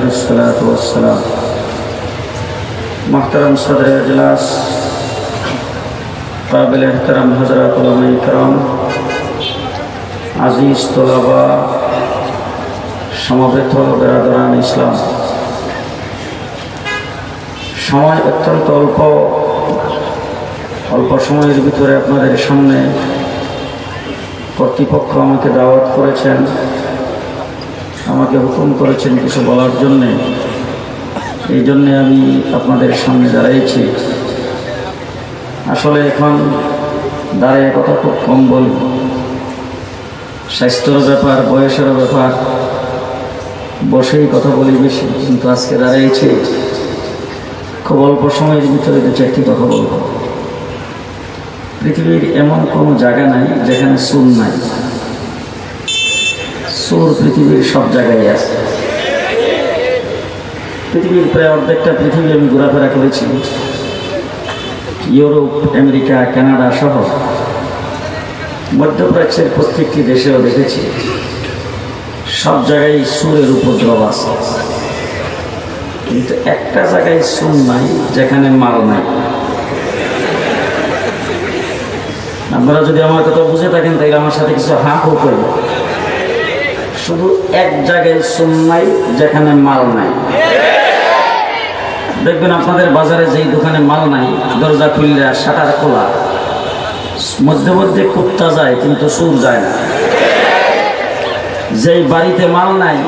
আলহিসাম محترم صدر اجلاس قابل احترام حضرات علماء کرام عزیز طلبا সমবেত বেরাদরান ইসলাম। সময় অত্যন্ত অল্প অল্প সময়ের ভিতরে আপনাদের সামনে কর্তৃপক্ষ আমাকে দাওয়াত করেছেন। আমাকে হুকুম করেছেন কিছু বলার জন্যে। এই জন্যে আমি আপনাদের সামনে দাঁড়িয়েছি আসলে এখন দাঁড়িয়ে কথা খুব কম বলব স্বাস্থ্যর ব্যাপার, বয়সের ব্যাপার, বসেই কথা বলি বেশি, কিন্তু আজকে দাঁড়িয়েছি খুব অল্প সময়ের ভিতরে দু চারটি কথা বলব। পৃথিবীর এমন কোনো জায়গা নাই যেখানে সুর নাই। সুর পৃথিবীর সব জায়গায় আছে। পৃথিবীর প্রায় অর্ধেকটা পৃথিবী আমি ঘোরাফেরা করেছি। ইউরোপ, আমেরিকা, কানাডা সহ মধ্যপ্রাচ্যের প্রত্যেকটি দেশেও দেখেছি। সব জায়গায় সুরের উপদ্রব আছে। কিন্তু একটা জায়গায় সুর নাই, যেখানে মাল নাই। আপনারা যদি আমার কথা বুঝে থাকেন, তাহলে আমার সাথে কিছু হাঁ হো করবে শুধু এক জায়গায় সুন নাই, যেখানে মাল নাই। দেখবেন আপনাদের বাজারে যেই দোকানে মাল নাই, দরজা খুললে শাটার খোলা। মধ্যে মধ্যে কুত্তা যায়, কিন্তু সুর যায় না। যেই বাড়িতে মাল নাই,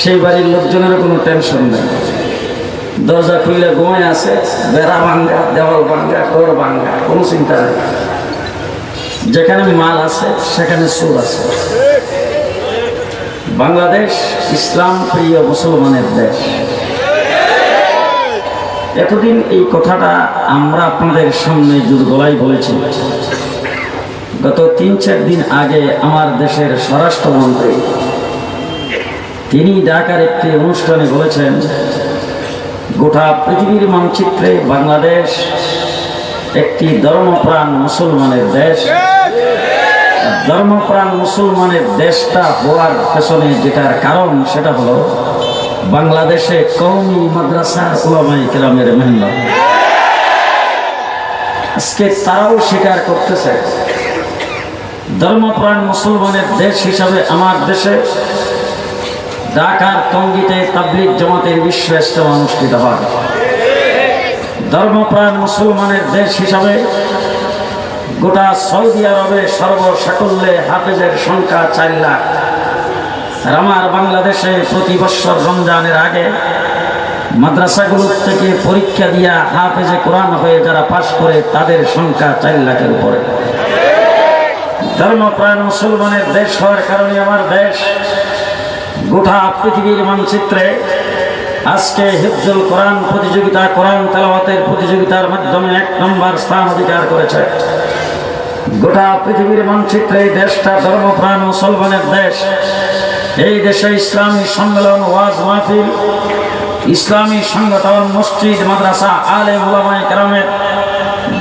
সেই বাড়ির লোকজনের কোনো টেনশন নেই। দরজা খুললে ঘুমায় আছে, বেড়া ভাঙ্গা, দেওয়াল ভাঙ্গা, ঘর ভাঙ্গা, কোনো চিন্তা নেই। যেখানে মাল আছে, সেখানে সুর আছে। বাংলাদেশ, ইসলাম, প্রিয় মুসলমানের দেশ। এতদিন এই কথাটা আমরা আপনাদের সামনে জোর গলায় বলেছি। গত তিন চার দিন আগে আমার দেশের স্বরাষ্ট্রমন্ত্রী, তিনি ঢাকার একটি অনুষ্ঠানে বলেছেন, গোটা পৃথিবীর মানচিত্রে বাংলাদেশ একটি ধর্মপ্রাণ মুসলমানের দেশ। ধর্মপ্রাণ মুসলমানের দেশটা হওয়ার পেছনে যেটার কারণ সেটা হলো বাংলাদেশে কৌমি মাদ্রাসা ওলামাই কেরামের মেহনত আজকে তারাও স্বীকার করতেছে, ধর্মপ্রাণ মুসলমানের দেশ হিসাবে আমার দেশে ঢাকার টঙ্গিতে তাবলিক জমাতের বিশ্ব ইস্তেমা অনুষ্ঠিত হয় ধর্মপ্রাণ মুসলমানের দেশ হিসাবে গোটা সৌদি আরবে সর্বসাকল্যে হাফেজের সংখ্যা চার লাখ। আর বাংলাদেশে প্রতি বছর রমজানের আগে মাদ্রাসাগুলোর থেকে পরীক্ষা দিয়া হাফেজে কোরআন হয়ে যারা পাশ করে তাদের সংখ্যা চার লাখের উপরে। ধর্মপ্রাণ মুসলমানের দেশ হওয়ার কারণে আমার দেশ গোটা পৃথিবীর মানচিত্রে আজকে হিফজুল কোরআন প্রতিযোগিতা, কোরআন তেলাওয়াতের প্রতিযোগিতার মাধ্যমে এক নম্বর স্থান অধিকার করেছে। গোটা পৃথিবীর মানচিত্রে এই দেশটা ধর্মপ্রাণ মুসলমানের দেশ। এই দেশে ইসলামী সম্মেলন, ওয়াজ মাহফিল, ইসলামী সংগঠন, মসজিদ, মাদ্রাসা আলে ওলামাই কারণের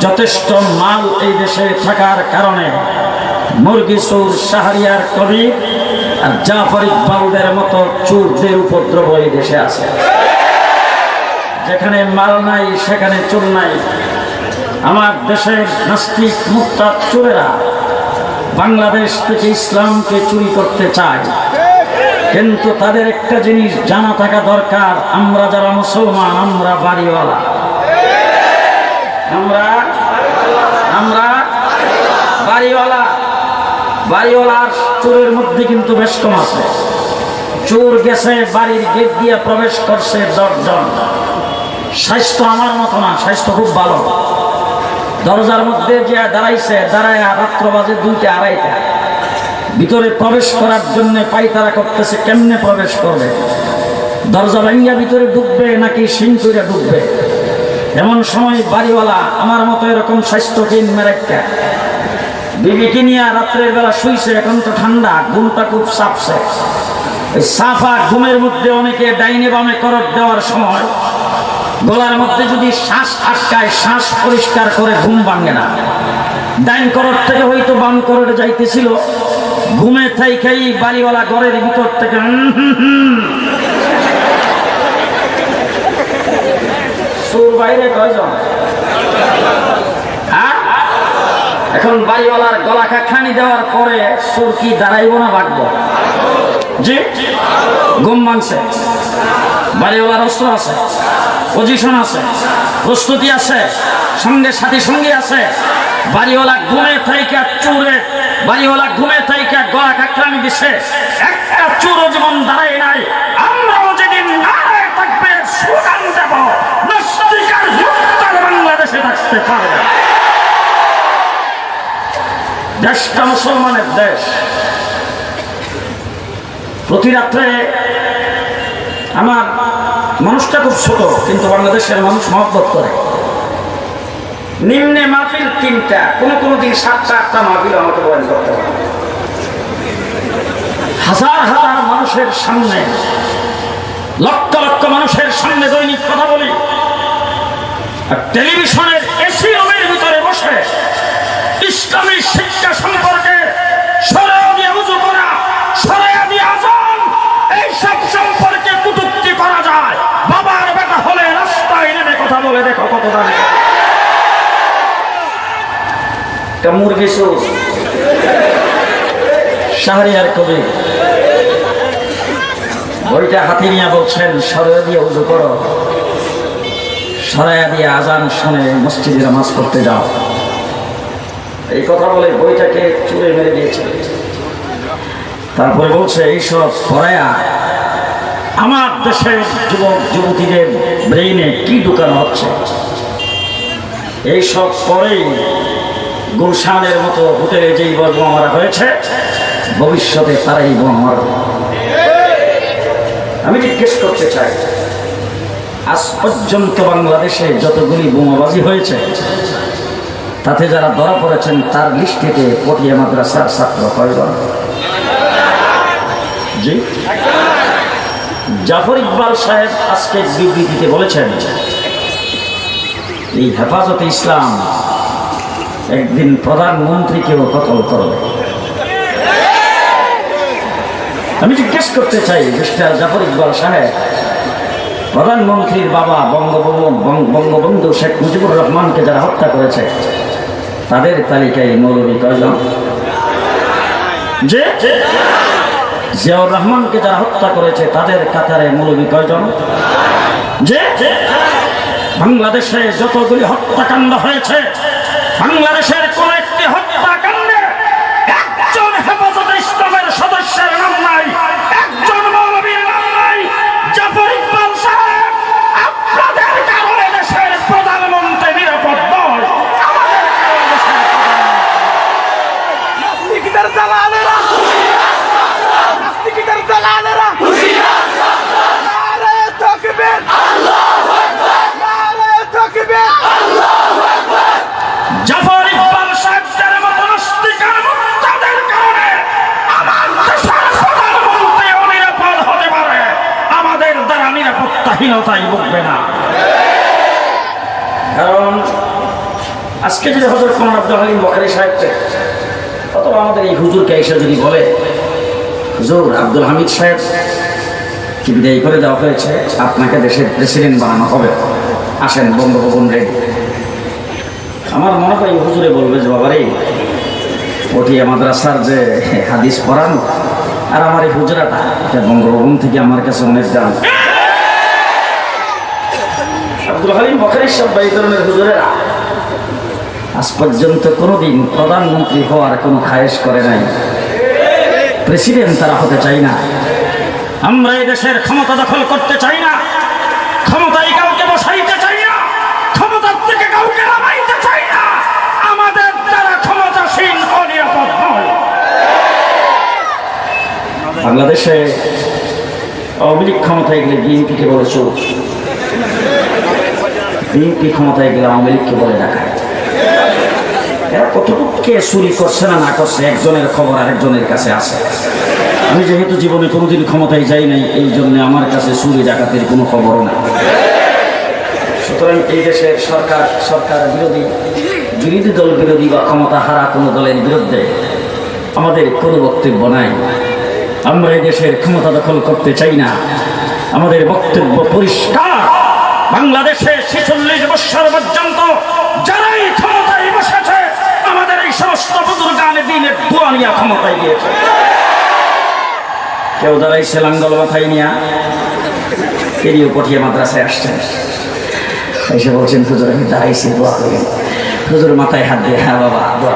যথেষ্ট মাল এই দেশে থাকার কারণে মুরগি সুর শাহরিয়ার, কবি আর জাফর ইকবালদের মতো চোরদের উপদ্রব এই দেশে আছে। যেখানে মাল নাই, সেখানে চোর নাই। আমার দেশের নাস্তিক মুক্তা চোরেরা বাংলাদেশ থেকে ইসলামকে চুরি করতে চায়। কিন্তু তাদের একটা জিনিস জানা থাকা দরকার, আমরা যারা মুসলমান, আমরা বাড়িওয়ালা। আমরা আমরা বাড়িওয়ালা। বাড়িওয়ালার চোরের মধ্যে কিন্তু বেশ কম আছে। চোর গেছে, বাড়ির গেট দিয়ে প্রবেশ করছে দশজন। স্বাস্থ্য আমার মতো না, স্বাস্থ্য খুব ভালো। দরজার মধ্যে যে দাঁড়াইছে, দাঁড়ায় রাত্র বাজে দুইটা, আড়াইটা। ভিতরে প্রবেশ করার জন্য পাইতারা করতেছে, কেমনে প্রবেশ করবে? দরজা ভাঙ্গিয়া ভিতরে ঢুকবে নাকি সিং করে ঢুকবে? এমন সময় বাড়িওয়ালা, আমার মতো এরকম স্বাস্থ্যহীন মেরেক্কা বিবিকে নিয়ে রাত্রের বেলা শুইছে, এখন তো ঠান্ডা, ঘুমটা খুব চাপছে। ওই সাফা ঘুমের মধ্যে অনেকে ডাইনে বামে করট দেওয়ার সময় গলার মধ্যে যদি শ্বাস আটকায়, শ্বাস পরিষ্কার করে ঘুম ভাঙে না। ডাইন করর থেকে হয়তো বাম করর যাইতেছিল। ঘুমে থাই খাই বাড়িওয়ালা ঘরের ভিতর থেকে সুর বাইরে কয়জন? এখন বাড়িওয়ালার গলা খানি দেওয়ার পরে সুর কি দাঁড়াইব না বাঁকব? জি? ঘুম মানছে বাড়িওয়ালার অস্ত্র আছে। পজিশন আছে, প্রস্তুতি আছে, সঙ্গে সাথী সঙ্গী আছে। বাড়িওয়ালা ঘুমে থাইকা চুরে, বাড়িওয়ালা ঘুমে থাইকা গলা কাকরানি দিছে। একটা চুরো জীবন দাঁড়ায় নাই, আমরাও যেদিন নারায় থাকবে সুগান দেব, নাস্তিকার মুক্তার বাংলাদেশে থাকতে পারবে না। দেশটা মুসলমানের দেশ। প্রতি রাত্রে আমার মানুষটা খুব ছোট, কিন্তু বাংলাদেশের মানুষ মহব্বত করে। নিম্নে মাহফিল তিনটা, কোনো কোনো দিন সাতটা, আটটা মাহফিল আমাকে বয়ান করতে পারে হাজার হাজার মানুষের সামনে, লক্ষ লক্ষ মানুষের সামনে দৈনিক কথা বলি। আর টেলিভিশনের এসি রুমের ভিতরে বসে ইসলামী শিক্ষা সম্পর্কে সরাইয়া দিয়ে উজু করা সরাইয়া দিয়ে আজান এইসব সম্পর্কে কুটুক্তি করা যায় বাবার বেটা হলে রাস্তায় নেমে কথা বলে দেখো কত দাঁড়িয়ে মুরগি সুর শাহরিয়ার কবি। বইটা হাতে নিয়ে বলছেন সরাইয়া দিয়ে উজু করো। সরাইয়া দিয়ে আজান শুনে মসজিদে নামাজ পড়তে যাও। এই কথা বলে বইটাকে চুরে মেরে দিয়েছে। তারপরে বলছে, এইসব পড়ায়া আমার দেশের যুবক, যুবতীদের ব্রেইনে কি ঢুকানো হচ্ছে? এইসব পরেই গুলশানের মতো হোটেলে যেই বোমা মারা হয়েছে, ভবিষ্যতে তারাই বোমা মারবে আমি জিজ্ঞেস করতে চাই, আজ পর্যন্ত বাংলাদেশে যতগুলি বোমাবাজি হয়েছে, তাতে যারা ধরা পড়েছেন তার লিস্ট থেকে পটিয়া মাদ্রাসার ছাত্র কয়জন? জি? জাফর ইকবাল সাহেব আজকে বিবৃতিতে বলেছেন, এই হেফাজতে ইসলাম একদিন প্রধানমন্ত্রীকেও কতল করবে আমি জিজ্ঞেস করতে চাই, মিস্টার জাফর ইকবাল সাহেব, প্রধানমন্ত্রীর বাবা বঙ্গবন্ধু বঙ্গ- বঙ্গবন্ধু শেখ মুজিবুর রহমানকে যারা হত্যা করেছে, তাদের তালিকায় মৌলবী কয়জন? জিয়াউর রহমানকে যারা হত্যা করেছে, তাদের কাতারে মৌলবী কয়জন? বাংলাদেশে যতগুলি হত্যাকাণ্ড হয়েছে বাংলাদেশের কোন একটি হত্যাকাণ্ডে একজন হেফাজতে ইসলামের সদস্যের নাম নাই একজন মৌলবীর নাম নাই জাফর ইকবাল সাহেব আপনাদের কারণে দেশের প্রধানমন্ত্রী নিরাপদ নয় আমাদের কারণে দেশের প্রধানমন্ত্রী নাস্তিকদের দালালেরা নাস্তিকদের দালালেরা নারে তাকবীর নারে তাকবীর জাফর ইকবাল সাহেবদের মতো নাস্তিকের মুক্তাদের কারণে আমার দেশের প্রধানমন্ত্রী অনিরাপদ হতে পারে আমাদের দ্বারা না কারণ আজকে যদি হজরত কোন আব্দুল হালিম বখারি সাহেবকে, অথবা আমাদের এই হুজুরকে এসে যদি বলে, হুজুর আব্দুল হামিদ সাহেব, কি বিদায় করে দেওয়া হয়েছে? আপনাকে দেশের প্রেসিডেন্ট বানানো হবে। আসেন, বঙ্গভবন রেডি। আমার মনে হয় হুজুরে বলবে যে, বাবারে ওটিয়া মাদ্রাসার যে হাদিস পড়ানো, আর আমার এই হুজরাটা বঙ্গভবন থেকে আমার কাছে অনেক দাম। আব্দুল হালিম বখারি হুজুরেরা, আজ পর্যন্ত কোনোদিন প্রধানমন্ত্রী হওয়ার কোনো খায়েশ করে নাই। প্রেসিডেন্ট তারা হতে চাই না। আমরা এই দেশের ক্ষমতা দখল করতে চাই না। ক্ষমতায় কাউকে বসাইতে চাই না। ক্ষমতার থেকে কাউকে চাই না। আমাদের দ্বারা ক্ষমতাসীন, অনিরাপদ নয়। বাংলাদেশে আওয়ামী লীগ ক্ষমতায় গেলে বিএনপিকে বলে চোর বিএনপি ক্ষমতায় গেলে আওয়ামী লীগকে বলে ডাকায়। এরা কতটুকু চুরি করছে না না করছে, একজনের খবর আরেকজনের কাছে আছে। আমি যেহেতু জীবনে কোনোদিন ক্ষমতায় যাই নাই, এই জন্য আমার কাছে চুরি ডাকাতের কোনো খবরও না সুতরাং এই দেশের সরকার সরকার বিরোধী বিরোধী দল বিরোধী বা ক্ষমতা হারা কোনো দলের বিরুদ্ধে আমাদের কোনো বক্তব্য নাই। আমরা এই দেশের ক্ষমতা দখল করতে চাই না। আমাদের বক্তব্য পরিষ্কার। বাংলাদেশে ছেচল্লিশ বৎসর পর্যন্ত যারাই ক্ষমতায় বসেছে, আমাদের এই সমস্ত বুজুর্গান দিনের দোয়া নিয়ে ক্ষমতায় গিয়েছে। কেউ দাঁড়াইছে লাঙ্গল মাথায় নিয়া এরিও পটিয়া মাদ্রাসায় আসছেন এসে বলছেন, হুজুর, আমি দাঁড়াইছি, দোয়া করি হুজুর মাথায় হাত দিয়ে হ্যাঁ বাবা, দোয়া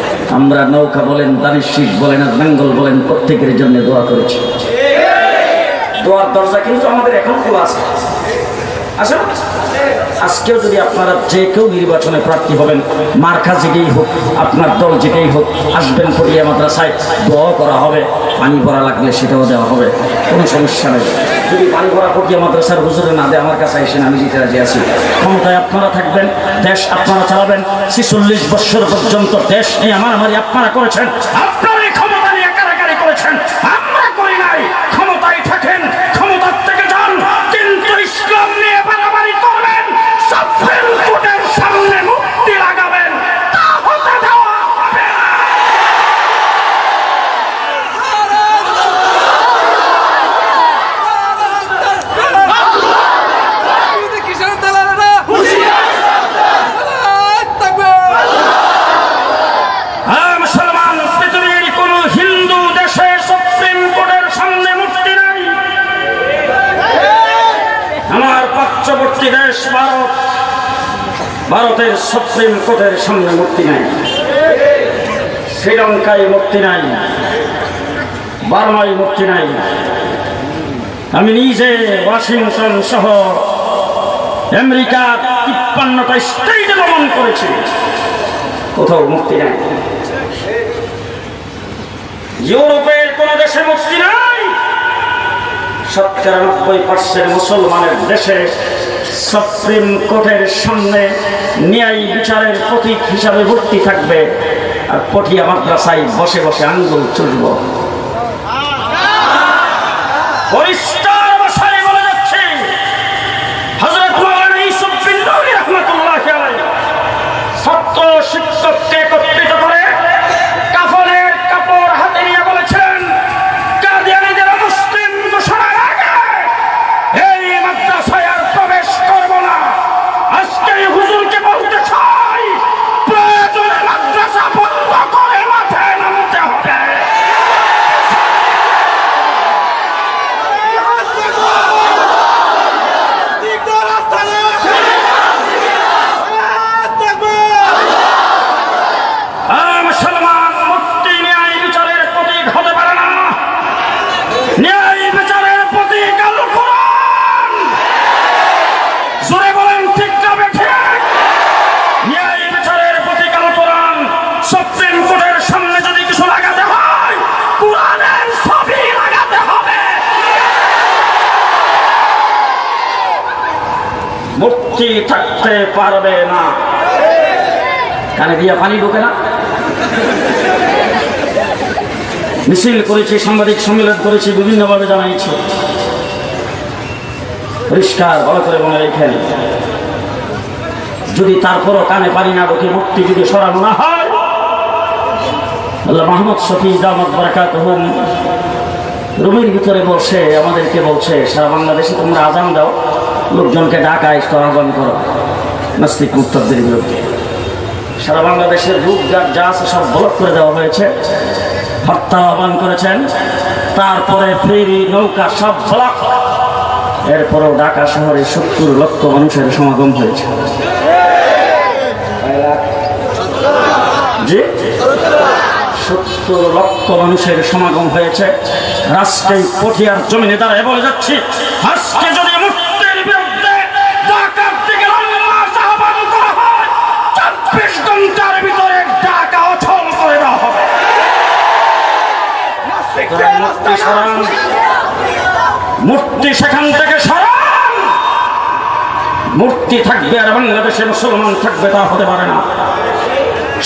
আমরা নৌকা বলেন দানের শীষ বলেন, আর বেঙ্গল বলেন, প্রত্যেকের জন্য দোয়া করেছি। দোয়ার দরজা কিন্তু আমাদের এখন খোলা আছে। আছে আজকেও যদি আপনারা যে কেউ নির্বাচনে প্রার্থী হবেন, মার্কা যেটাই হোক, আপনার দল যেটাই হোক, আসবেন ফটিয়া মাদ্রাসায় দোয়া করা হবে, পানি ভরা লাগলে সেটাও দেওয়া হবে, কোনো সমস্যা নেই। যদি পানি ভরা ফটিয়া মাদ্রাসার হুজুরে না দেয়, আমার কাছে এসেন আমি যেতে রাজি আছি। ক্ষমতায় আপনারা থাকবেন, দেশ আপনারা চালাবেন। ছিচল্লিশ বছর পর্যন্ত দেশ নিয়ে আমার আমার আপনারা করেছেন। আপনারাই ক্ষমতা নিয়ে কারাকারি করেছেন আমরা করি নাই ক্ষমতায় থাকেন ক্ষমতার থেকে যান কিন্তু ইসলাম নিয়ে বাড়াবাড়ি করবেন সুপ্রিম কোর্টের সামনে মুক্তি লাগাবেন তা হতে দেওয়া হবে না। কিসের দালালেরা থাকবে হ্যাঁ, মুসলমান পৃথিবীর কোন হিন্দু দেশে সুপ্রিম কোর্টের সামনে মূর্তি নাই আমার পার্শ্ববর্তী দেশ ভারত, ভারতের সুপ্রিম কোর্টের সামনে মূর্তি নাই। শ্রীলঙ্কায় মুক্তি নাই, বার্মায় মুক্তি নাই। আমি নিজে ওয়াশিংটন সহ আমেরিকা তিপ্পান্নটা স্টেটে ভ্রমণ করেছি। কোথাও মুক্তি নাই। ইউরোপের কোন দেশে মুক্তি নাই। শতকরা নব্বই পার্সেন্ট মুসলমানের দেশে সুপ্রিম কোর্টের সামনে ন্যায় বিচারের প্রতীক হিসাবে ভর্তি থাকবে। আর পটিয়া মাদ্রাসায় বসে বসে আঙ্গুল চুলব পরিষ্কার ভাষায় বলে যাচ্ছে হজরত মৌলানা ইউসুফ বিন নূরি রহমতুল্লাহ আলাইহি ছাত্র শিক্ষককে একত্রিত করে কাফনের কাপড় হাতে নিয়ে বলেছেন কাদিয়ানীদের মুসলিম ঘোষণার আগে এই মাদ্রাসায় আর প্রবেশ করব না আজকে এই হুজুরকে বলতে চাই প্রয়োজনে মাদ্রাসা বন্ধ করে মাঠে নামতে হবে আর মুসলমান মুক্তি ন্যায় বিচারের প্রতীক হতে পারে না ন্যায় বিচারের প্রতীক আল কোরআন জোরে বলেন ঠিক না বেঠে ন্যায় বিচারের প্রতীক আল কোরআন সুপ্রিম কোর্টের সামনে যদি কিছু লাগাতে হয় কোরআনের ছবি লাগাতে হবে মুক্তি থাকতে পারবে না কানে দিয়া পানি ঢোকে না? মিছিল করেছি, সাংবাদিক সম্মেলন করেছি, বিভিন্নভাবে জানাইছি। পরিষ্কার, ভালো করে মনে রেখেন। যদি তারপরও কানে পানি না ঢোকে, মুক্তি যদি সরানো না হয়, আল্লাহ মাহমুদ শফি দামত বারাকাত রুমের ভিতরে বসে আমাদেরকে বলছে, সারা বাংলাদেশে তোমরা আজান দাও, লোকজনকে ডাকায় আহ্বান করো। নাস্তিক মুক্তদের বিরুদ্ধে। সারা বাংলাদেশের রূপঘাট যা আছে সব ব্লক করে দেওয়া হয়েছে। হত্যা আহ্বান করেছেন। তারপরে ফেরি, নৌকা, সব ব্লক। এরপরেও ঢাকা শহরে সত্তর লক্ষ মানুষের সমাগম হয়েছে। সত্তর লক্ষ মানুষের সমাগম হয়েছে। রাষ্ট্রে পটিয়ার জমিনে দাঁড়ায় বলে যাচ্ছি। আজকে যদি মুক্তির বিরুদ্ধে ঢাকার দিকে লম্বা আহ্বান করা হয় চব্বিশ ঘণ্টার ভিতরে ঢাকা অচল করে দেওয়া হবে মূর্তি সরান। সেখান থেকে সরান। মূর্তি থাকবে আর বাংলাদেশে মুসলমান থাকবে তা হতে পারে না।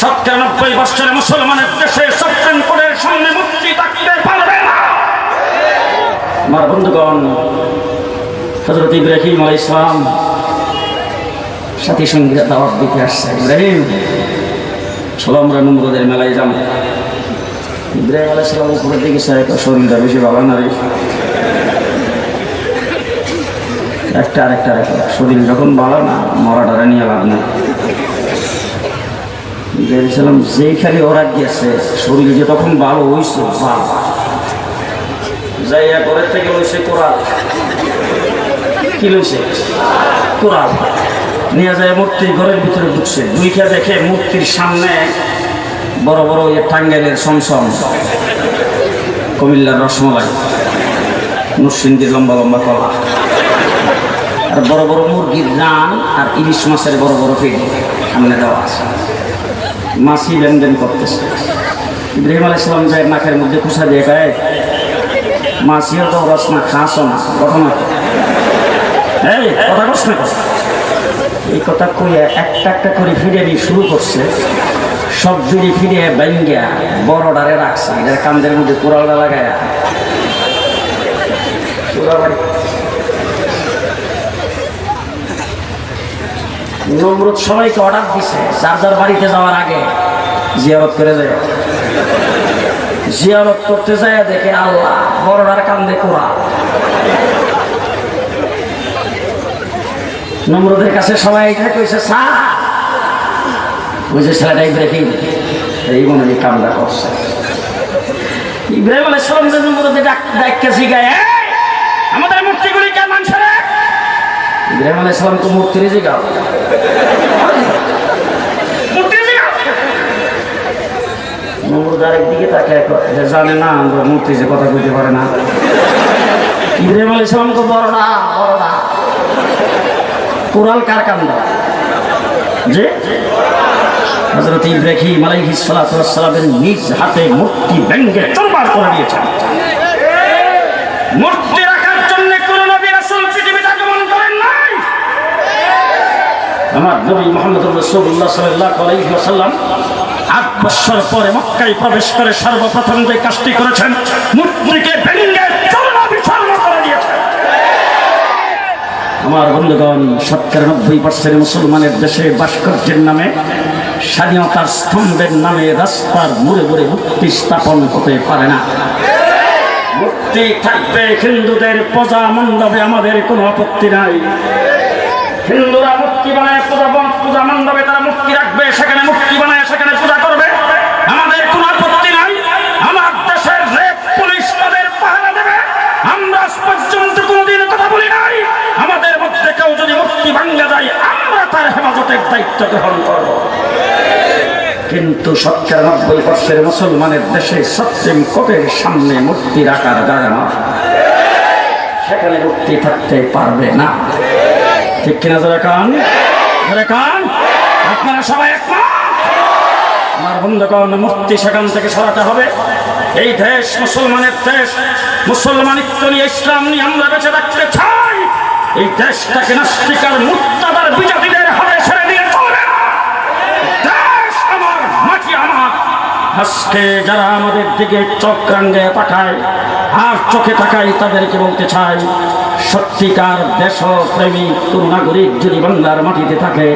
শতকরা নব্বই বছরে মুসলমানের দেশে কোর্টের সামনে মূর্তি থাকতে পারবে না। আমার বন্ধুগণ হজরত ইব্রাহিম আল ইসলাম সাথী সঙ্গীরা দাওয়াত দিতে আসছে। ইব্রাহিম, চলো আমরা মেলায় যাব। ইব্রাহিম আলাহ সালাম উপরের দিকে শরীরটা বেশি ভালো না রে? একটা আরেকটা আরেকটা শরীর যখন ভালো না, মরাটারে নিয়ে লাভ নেই। ভেবেছিলাম যেই খালি ওরা গেছে শরীর যে তখন ভালো হইছে ভালো যাইয়া ঘরের থেকে লইছে কোরআন কি লইছে? কোরআন নিয়ে যায় মূর্তির ঘরের ভিতরে ঢুকছে। দুইটা দেখে মূর্তির সামনে বড় বড় ইয়ে টাঙ্গাইলের সমসম কুমিল্লার রসমলাই। মুসলিমদের লম্বা লম্বা কলা। আর বড় বড় মুরগির রান আর ইলিশ মাছের বড় বড় পেট সামনে দেওয়া আছে। মাছি লেনদেন করতেছে। ইব্রাহিম আলাইসালাম যায় নাকের মধ্যে খুশা দিয়ে গায়ে মাছিও তো রস না, খাসও না ঘটনা? এই, কথা কস না এই কথা কইয়া একটা একটা করে ফিরে শুরু করছে। সব জুড়ি ফিরে ব্যাঙ্গিয়া বড় ডারে রাখছে। এদের কান্দের মধ্যে কোরালটা লাগায়। নমরুদ সবাইকে অর্ডার দিছে যার যার বাড়িতে যাওয়ার আগে জিয়ারত করে যায়। জিয়ারত করতে যায় দেখে আল্লাহ বড়রার কান্দে কোরা নমরুদের কাছে সবাই এটা কইছে সা ওই যে ছেলেটা ইব্রাহিম এই মনে হয় কামটা করছে। ইব্রাহিম আলাইহিস সালাম যে নমরুদে ডাক ডাককে জিগায় "এই, আমাদের মূর্তিগুলি কে মানছে ইব্রাহিম সালাম তো মূর্তির জিগাও। নমরুদ আরেকদিকে তাকে জানে না মূর্তি যে কথা কইতে পারে না। ইব্রাহিম আলাইহিস সালাম তো বড় কোরাল কার কান্দা যে? হজরত ইব্রাহিম আলাইহিস সালাতু ওয়াস সালামের নিজ হাতে মূর্তি ব্যঙ্গে চরবার করে দিয়েছেন। মূর্তি রাখার জন্য আমার আলাইহি পরে প্রবেশ করে সর্বপ্রথম যে কাজটি করেছেন, মূর্তিকে দিয়েছেন। আমার বন্ধুগণ, সত্তর নব্বই পার্সেন্ট মুসলমানের দেশে ভাস্কর্যের নামে স্বাধীনতার স্তম্ভের নামে রাস্তার মুড়ে মুড়ে মুক্তি স্থাপন হতে পারে না। মুক্তি থাকবে হিন্দুদের প্রজা মণ্ডপে, আমাদের কোনো আপত্তি নাই। হিন্দুরা মুক্তি বানায় পূজা পূজা মণ্ডপে তারা মুক্তি রাখবে, সেখানে মুক্তি বানায়, সেখানে পূজা করবে। আমাদের কোনো আপত্তি নাই। আমার দেশের রেপ পুলিশ তাদের পাহারা দেবে। আমরা পর্যন্ত কোনোদিন কথা বলি নাই। আমাদের মধ্যে কেউ যদি মূর্তি ভাঙ্গা যায় তার হেফাজতের দায়িত্ব গ্রহণ করব। কিন্তু সত্তর নব্বই বর্ষের মুসলমানের দেশে সপ্রিম কোর্টের সামনে মূর্তি রাখার জায়গা না সেখানে মূর্তি থাকতে পারবে না। ঠিক কিনা যারা কান? যারা কান? আপনারা সবাই আমার বন্ধুগণ মূর্তি সেখান থেকে সরাতে হবে। এই দেশ মুসলমানের দেশ, মুসলমানিত্ব নিয়ে ইসলাম নিয়ে আমরা বেঁচে রাখতে চাই। এই দেশটাকে নাস্তিকার মুক্তাদার হাতে ছেড়ে দিয়ে আমার, মাটি আমার। আজকে যারা আমাদের দিকে চোখ রাঙ্গে তাকায়, আর চোখে তাকায় তাদেরকে বলতে চাই, সত্যিকার দেশপ্রেমিক কোন নাগরিক যদি বাংলার মাটিতে থাকে,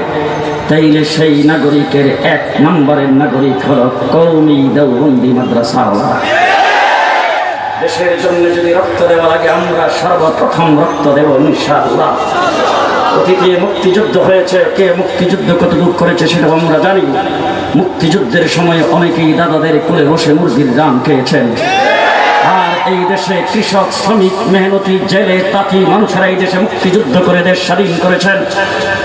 তাইলে সেই নাগরিকের এক নম্বরের নাগরিক হল কৌমি দেওবন্দি মাদ্রাসা দেশের জন্য যদি রক্ত দেওয়া লাগে, আমরা সর্বপ্রথম রক্ত দেব ইনশাআল্লাহ। অতীতে মুক্তিযুদ্ধ হয়েছে, কে মুক্তিযুদ্ধ কতটুকু করেছে সেটা আমরা জানি। মুক্তিযুদ্ধের সময় অনেকেই দাদাদের কোলে বসে মুরগির দাম খেয়েছেন। আর এই দেশে কৃষক, শ্রমিক, মেহনতি, জেলে, তাঁতি মানুষেরা এই দেশে মুক্তিযুদ্ধ করে দেশ স্বাধীন করেছেন।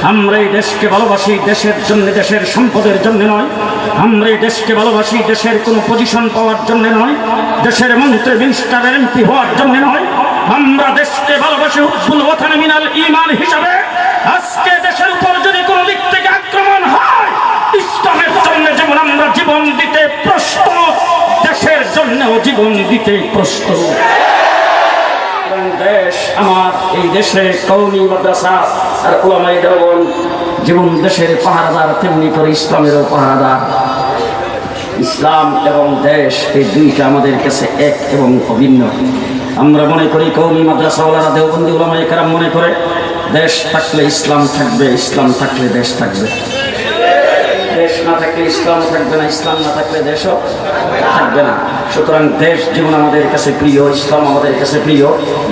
আমরা এই দেশকে ভালোবাসি, দেশের জন্য, দেশের সম্পদের জন্য নয়। আমরা এই দেশকে ভালোবাসি, দেশের কোনো পজিশন পাওয়ার জন্য নয়। দেশের মন্ত্রী মিনিস্টার এমপি হওয়ার জন্য নয়। আমরা দেশকে ভালোবাসি উৎফুল ওথানে মিনাল ইমান হিসাবে। আজকে দেশের উপর যদি কোনো দিক থেকে আক্রমণ হয়, ইসলামের জন্য যেমন আমরা জীবন দিতে প্রস্তুত, দেশের জন্যও জীবন দিতে প্রস্তুত। দেশ আমার, এই দেশে কৌমি মাদ্রাসা আর ওলামাই দেওয়ান যেমন দেশের পাহারাদার, তেমনি করে ইসলামেরও পাহারাদার। ইসলাম এবং দেশ এই দুইটা আমাদের কাছে এক এবং অভিন্ন। আমরা মনে করি কৌমি মাদ্রাসাওয়ালারা দেওবন্দি ওলামাই কারাম মনে করে, দেশ থাকলে ইসলাম থাকবে, ইসলাম থাকলে দেশ থাকবে। দেশ না থাকলে ইসলাম থাকবে না, ইসলাম না থাকলে দেশও থাকবে না। সুতরাং দেশ যেমন আমাদের কাছে প্রিয়, ইসলাম আমাদের কাছে প্রিয়,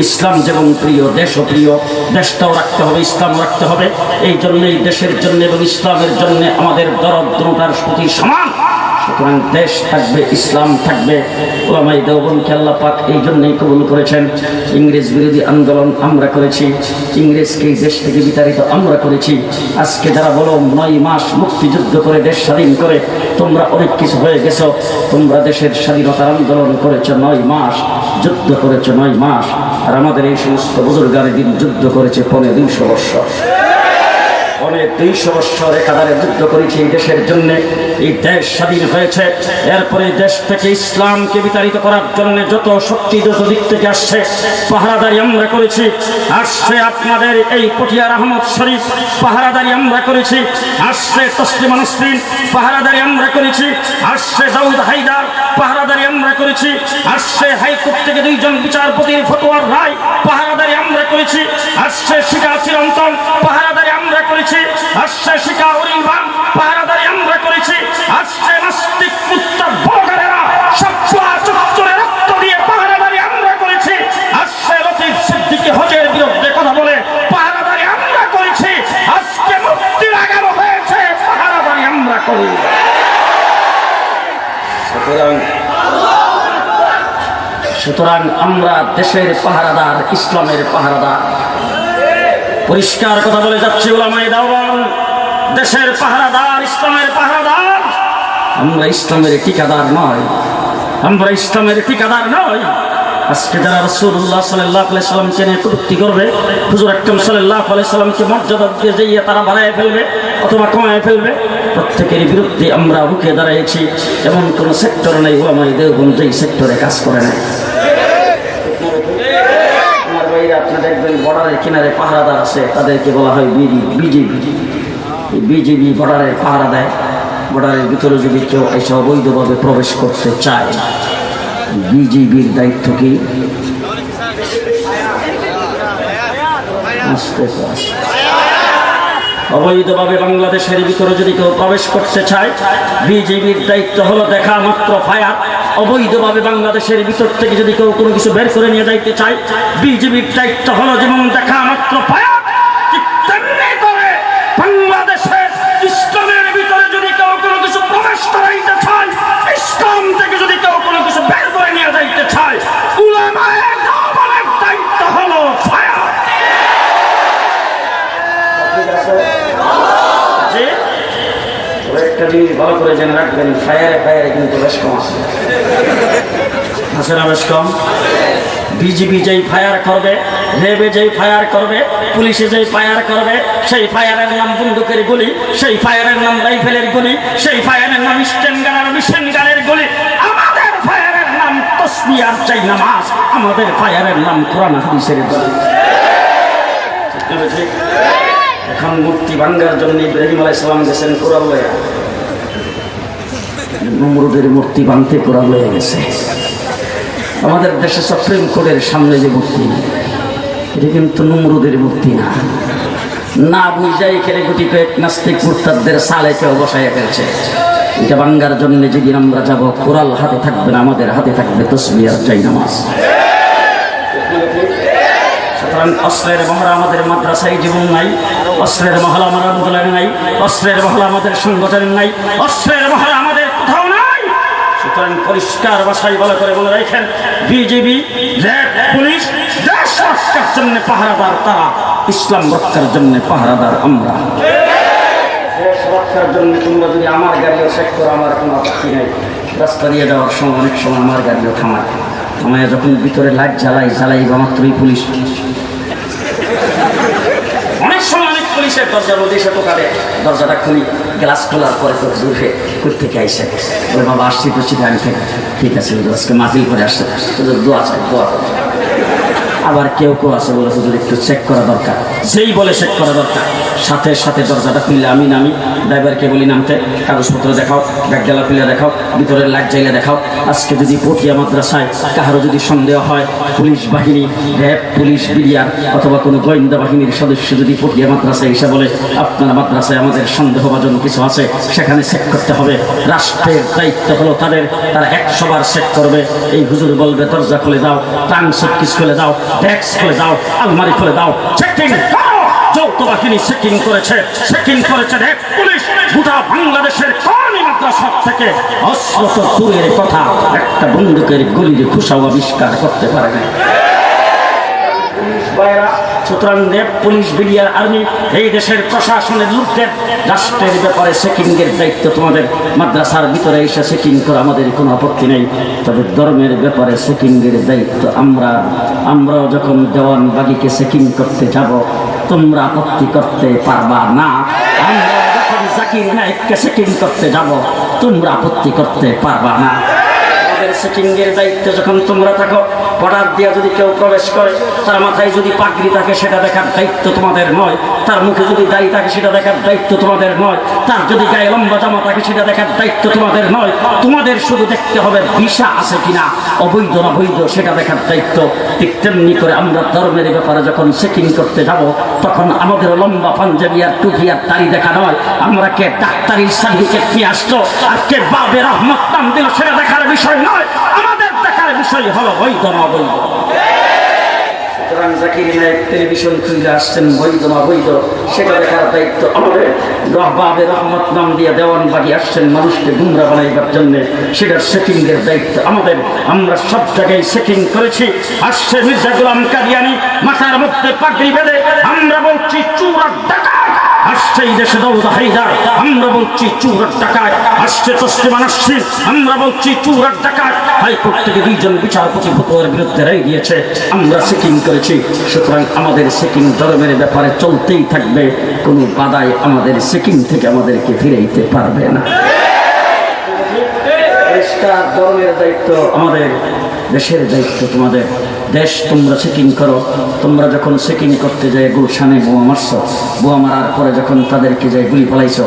ইসলাম যেমন প্রিয়, দেশও প্রিয়, দেশটাও রাখতে হবে ইসলাম রাখতে হবে। এই জন্যই দেশের জন্য এবং ইসলামের জন্য আমাদের দরদ দুটার প্রতি সমান সুতরাং দেশ থাকবে, ইসলাম থাকবে। ওলামাই দেওবনকে আল্লাহ পাক এই জন্যই কবুল করেছেন। ইংরেজ বিরোধী আন্দোলন আমরা করেছি। ইংরেজকে দেশ থেকে বিতাড়িত আমরা করেছি। আজকে যারা বলো, নয় মাস মুক্তিযুদ্ধ করে, দেশ স্বাধীন করে, তোমরা অনেক কিছু হয়ে গেছো। তোমরা দেশের স্বাধীনতার আন্দোলন করেছ নয় মাস, যুদ্ধ করেছ নয় মাস। আর আমাদের এই সমস্ত বুজুর্গারে দিন যুদ্ধ করেছে পনেরো দুইশো বৎসর। অনেক দুইশো বৎসর একাধারে যুদ্ধ করেছি এই দেশের জন্য। এই দেশ স্বাধীন হয়েছে। এরপরে দেশ থেকে ইসলামকে বিতাড়িত করার জন্য যত শক্তি যত দিক থেকে আসছে, পাহারাদারি আমরা করেছি। আসছে আপনাদের এই পটিয়ার আহমদ শরীফ, পাহারাদারি আমরা করেছি। আসছে তসলিমা নসরিন, পাহারাদারি আমরা করেছি। আসছে দাউদ হাইদার পাহারাদারি আমরা করেছি। আসছে হাইকোর্ট থেকে দুইজন বিচারপতির ফটোয়ার রায়, পাহারাদারি আমরা করেছি। আসছে শিকা চিরন্তন, পাহারাদারি করেছি, আসছে শিকা অরিলবান পাহারাদারি আমরা করেছি, আসছে নাস্তিক উত্তর বলগারেরা সব্বা চত্বরে রক্ত দিয়ে পাহারাদারি আমরা করেছি, আসছে লতিফ সিদ্দিকী হজের বিরুদ্ধে কথা বলে, পাহারাদারি আমরা করেছি, আজকে মুক্তির আগারও হয়েছে, পাহারাদারি আমরা করি সুতরাং সুতরাং আমরা দেশের পাহারাদার, ইসলামের পাহারাদার পরিষ্কার কথা বলে যাচ্ছে ওলামাই দাওয়ান। দেশের পাহারাদার, ইসলামের পাহারাদার। আমরা ইসলামের ঠিকাদার নয় আমরা ইসলামের ঠিকাদার নয় আজকে যারা রসুল্লাহ সাল্লাহ সাল্লামকে নিয়ে কটুক্তি করবে, হুজুর আকরম সাল্লাহ সাল্লামকে মর্যাদা দিয়ে যাইয়ে তারা বাড়ায় ফেলবে অথবা কমায় ফেলবে প্রত্যেকের বিরুদ্ধে আমরা রুখে দাঁড়িয়েছি এমন কোনো সেক্টর নেই ওলামাই দেওবন্দ যেই সেক্টরে কাজ করে নেয় দেখবেন বর্ডারের কিনারে পাহারাদার আছে, তাদেরকে বলা হয় বিডি বিজেপি বিজেপি বর্ডারের পাহারা দেয় বর্ডারের ভিতরে যদি কেউ এসে অবৈধভাবে প্রবেশ করতে চায় বিজেপির দায়িত্ব কি। অবৈধভাবে বাংলাদেশের ভিতরে যদি কেউ প্রবেশ করতে চায় বিজেপির দায়িত্ব হলো দেখা মাত্র ফায়ার। অবৈধভাবে বাংলাদেশের ভিতর থেকে যদি কেউ কোনো কিছু বের করে নিয়ে যাইতে চায় বিজেপির দায়িত্ব হলো যেমন দেখা মাত্র করে বাংলাদেশের ভিতরে যদি কেউ কোনো কিছু থেকে যদি কেউ কোনো কিছু বের করে নিয়ে চায় একটা জিনিস ভালো করে জেনে রাখবেন ফায়ারে ফায়ারে কিন্তু বেশ কম আছে। আছে না বেশ কম। বিজিবি যেই ফায়ার করবে রেবে যেই ফায়ার করবে, পুলিশে যেই ফায়ার করবে, সেই ফায়ারের নাম বন্দুকের গুলি, সেই ফায়ারের নাম রাইফেলের গুলি, সেই ফায়ারের নাম স্টেন গানের মিশন গানের গুলি। আমাদের ফায়ারের নাম তসবি আর চাই নামাজ, আমাদের ফায়ারের নাম কোরআন হাদিসের গুলি। এখন মূর্তি ভাঙ্গার জন্য ইব্রাহিম আলাইসালাম গেছেন কোরআন নমরুদের মূর্তি ভাঙতে কোরআন লয়ে গেছে। আমাদের দেশে সুপ্রিম কোর্টের সামনে যে মূর্তি, এটা কিন্তু নমরুদের মূর্তি না। না বুঝাই এখানে গুটি কয়েক নাস্তিক মুরতাদদের সালে কেউ বসাইয়া ফেলছে। এটা ভাঙ্গার জন্য যেদিন আমরা যাব, কোরাল হাতে থাকবে না, আমাদের হাতে থাকবে তসবি আর চাই নামাজ। সুতরাং অস্ত্রের মহড়া আমাদের মাদ্রাসায় জীবন নাই, অস্ত্রের মহড়া আমার আন্দোলনে নাই, অস্ত্রের মহড়া আমাদের সংগঠনে নাই, অস্ত্রের মহড়া আমাদের কোথাও নাই সুতরাং পরিষ্কার ভাষায় বলা করে বলে রাখেন। বিজেপি পুলিশ দেশ রক্ষার জন্য পাহারাদার তারা, ইসলাম রক্ষার জন্য পাহারাদার আমরা। রক্ষার জন্য আমার গাড়িও আমার কোনো নেই। যাওয়ার সময় অনেক সময় আমার গাড়িও থামায়। থামায় যখন ভিতরে লাইট জ্বালাই জ্বালাই বা মাত্রই পুলিশ অনেক পুলিশের দরজার মধ্যে এসে দরজাটা খুলি, গ্লাস খোলার পরে তো কোথ থেকে আইসে বলে, বাবা, আসছি তো আমি ঠিক আছে আজকে মাহফিল করে আসছে দোয়া চাই, দোয়া। আবার কেউ কেউ আছে বলে হুজুর একটু চেক করা দরকার। যেই বলে চেক করা দরকার, সাথে সাথে দরজাটা খুললে আমি নামি। ড্রাইভারকে বলি, নামতে, কাগজপত্র দেখাও ব্যাগডালা খুলে দেখাও, ভিতরের লাইট জ্বাইলে দেখাও। আজকে যদি পটিয়া মাদ্রাসায় কাহারও যদি সন্দেহ হয়, পুলিশ বাহিনী, র্যাব, পুলিশ, বিডিআর অথবা কোনো গোয়েন্দা বাহিনীর সদস্য যদি পটিয়া মাদ্রাসায় এসে বলে, আপনার মাদ্রাসায় আমাদের সন্দেহভাজন কিছু আছে, সেখানে চেক করতে হবে। রাষ্ট্রের দায়িত্ব হলো তাদের, তারা একশো বার চেক করবে। এই হুজুর বলবে, দরজা খুলে দাও টাং কিছু খুলে দাও। ডেস্ক খুলে দাও আলমারি খুলে দাও চেকিং যৌথ বাহিনী চেকিং করেছে চেকিং করেছে র্যাব পুলিশ। গোটা বাংলাদেশের কোন থেকে কথা একটা বন্দুকের গুলির খুশাও আবিষ্কার করতে পারে না। ভাইয়েরা, সুতরাং র্যাব পুলিশ, বিডিআর আর্মি, এই দেশের প্রশাসনের লোকদের রাষ্ট্রের ব্যাপারে চেকিং দায়িত্ব তোমাদের। মাদ্রাসার ভিতরে এসে চেকিং করা আমাদের কোনো আপত্তি নেই। তবে ধর্মের ব্যাপারে চেকিং দায়িত্ব আমরা। আমরাও যখন দেওয়ান বাগিকে চেকিং করতে যাব, তোমরা আপত্তি করতে পারবা না। আমরা যখন জাকির নায়ককে চেকিং করতে যাব, তোমরা আপত্তি করতে পারবা না। আমাদের চেকিং দায়িত্ব যখন তোমরা থাকো, বর্ডার দিয়ে যদি কেউ প্রবেশ করে তার মাথায় যদি পাগড়ি থাকে, সেটা দেখার দায়িত্ব তোমাদের নয়। তার মুখে যদি দাড়ি থাকে, সেটা দেখার দায়িত্ব তোমাদের নয়। তার যদি গায়ে লম্বা জামা থাকে, সেটা দেখার দায়িত্ব তোমাদের নয়। তোমাদের শুধু দেখতে হবে ভিসা আছে কিনা। অবৈধ না বৈধ, সেটা দেখার দায়িত্ব। ঠিক তেমনি করে আমরা ধর্মের ব্যাপারে যখন চেকিং করতে যাব, তখন আমাদের লম্বা পাঞ্জাবি আর টুপি আর দাড়ি দেখা নয়। আমরা কে ডাক্তারি সার্টিফিকেট নিয়ে আসলো আর কে বাবে রহমত নাম দিল, সেটা দেখার বিষয় নয়। আমাদের দেখার বিষয় হলো বৈধ না বৈধ নাম দিয়ে বাড়ি আসছেন মানুষকে বানাইবার জন্য, সেটার সেটিং এর দায়িত্ব আমাদের। আমরা সব জায়গায় সেটিং করেছি। আসছে মাথার মধ্যে আমরা বলছি চুরার টাকা আসছে এই দেশে আমরা বলছি চুরার টাকায় আসছে তসলিমা নাসরিন, আমরা বলছি চুরার টাকায় হাইকোর্ট থেকে দুইজন বিচারপতি ফতোয়ার বিরুদ্ধে রায় দিয়েছে। আমরা সিকিং করেছি। সুতরাং আমাদের সিকিং ধর্মের ব্যাপারে চলতেই থাকবে। কোনো বাধাই আমাদের সিকিং থেকে আমাদেরকে ফিরাইতে পারবে না। ধর্মের দায়িত্ব আমাদের, দেশের দায়িত্ব তোমাদের। দেশ তোমরা চেকিং করো। তোমরা যখন চেকিং করতে যাই গুলশানে বোমা মারছ। বোমা মারার পরে যখন তাদেরকে যাই গুলি ফলাইছ,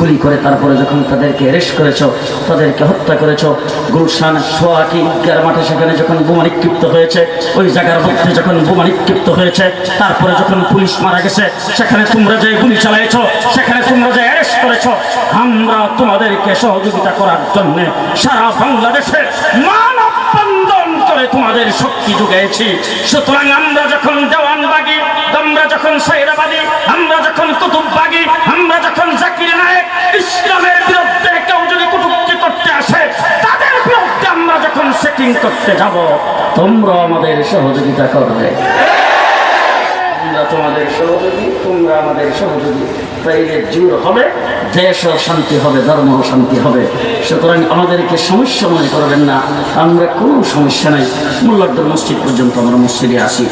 গুলি করে তারপরে যখন তাদেরকে অ্যারেস্ট করেছ, তাদেরকে হত্যা করেছ, গুলশান সোয়াকি ঈদগার মাঠে সেখানে যখন বোমা নিক্ষিপ্ত হয়েছে, ওই জায়গার মধ্যে যখন বোমা নিক্ষিপ্ত হয়েছে, তারপরে যখন পুলিশ মারা গেছে, সেখানে তোমরা যে গুলি চালাইছ, সেখানে তোমরা যে অ্যারেস্ট করেছ, আমরা তোমাদেরকে সহযোগিতা করার জন্য সারা বাংলাদেশে মানব করে তোমাদের শক্তি যোগাইছি সুতরাং আমরা যখন দেওয়ান বাগি, আমরা যখন সৈরাবাদি, আমরা যখন কুতুববাগি আমরা যখন জাকির নায়ক, ইসলামের বিরুদ্ধে কেউ যদি কুটুক্তি করতে আসে, তাদের বিরুদ্ধে আমরা যখন সেটিং করতে যাব তোমরা আমাদের সহযোগিতা করবে। আমরা তোমাদের সহযোগী, তোমরা আমাদের সহযোগী। তাইলে জোর হবে দেশও শান্তি হবে ধর্মও শান্তি হবে। সুতরাং আমাদেরকে সমস্যা মনে করবেন না, আমরা কোনো সমস্যা নাই। মোল্লাদ্দুর মসজিদ পর্যন্ত আমরা মসজিদে আসি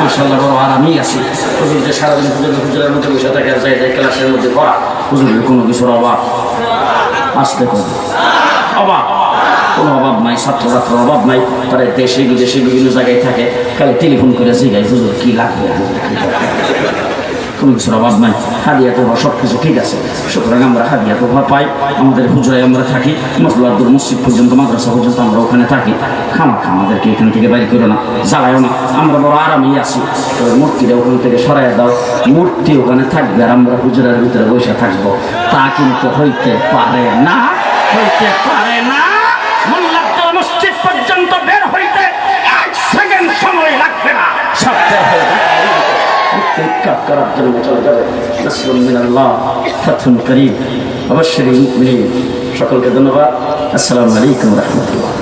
মাসাল্লাহ বড় আরামেই আসি হুজুর যে সারাদিন হুজুর হুজুরের মধ্যে বসে থাকে, আর যাই যাই ক্লাসের মধ্যে পড়া, হুজুরের কোনো কিছুর অভাব। আসতে পারে অভাব। কোনো অভাব নাই ছাত্র ছাত্র অভাব নাই তারা দেশে বিদেশে বিভিন্ন জায়গায় থাকে, খালি টেলিফোন করে জিগাই হুজুর, কি লাগবে? কোনো কিছুর অভাব নাই। হাদিয়া তোফা সব কিছু ঠিক আছে। সুতরাং আমরা হাদিয়া তোফা পাই। আমাদের হুজুরায় আমরা থাকি। মসলাদ্দুর মসজিদ পর্যন্ত, মাদ্রাসা পর্যন্ত আমরা ওখানে থাকি। খামা আমাদেরকে এখান থেকে বাইরে করো না, জ্বালায়ও না। আমরা বড় আরামেই আছি। তো মূর্তিটা ওখান থেকে সরাই দাও। মূর্তি ওখানে থাকবে আর আমরা হুজুরের ভিতরে বসে থাকব। তা কিন্তু হইতে পারে না, হইতে পারে না। সময় লাগবে না। সব বের হয়ে যাবে। ইত্তেকাদ করার জন্য চলে যাবে। নাসরুম মিনাল্লাহ ফাতহুন করিম, অবশ্যই সকলকে ধন্যবাদ। আসসালামু আলাইকুম রহমতুল্লাহ।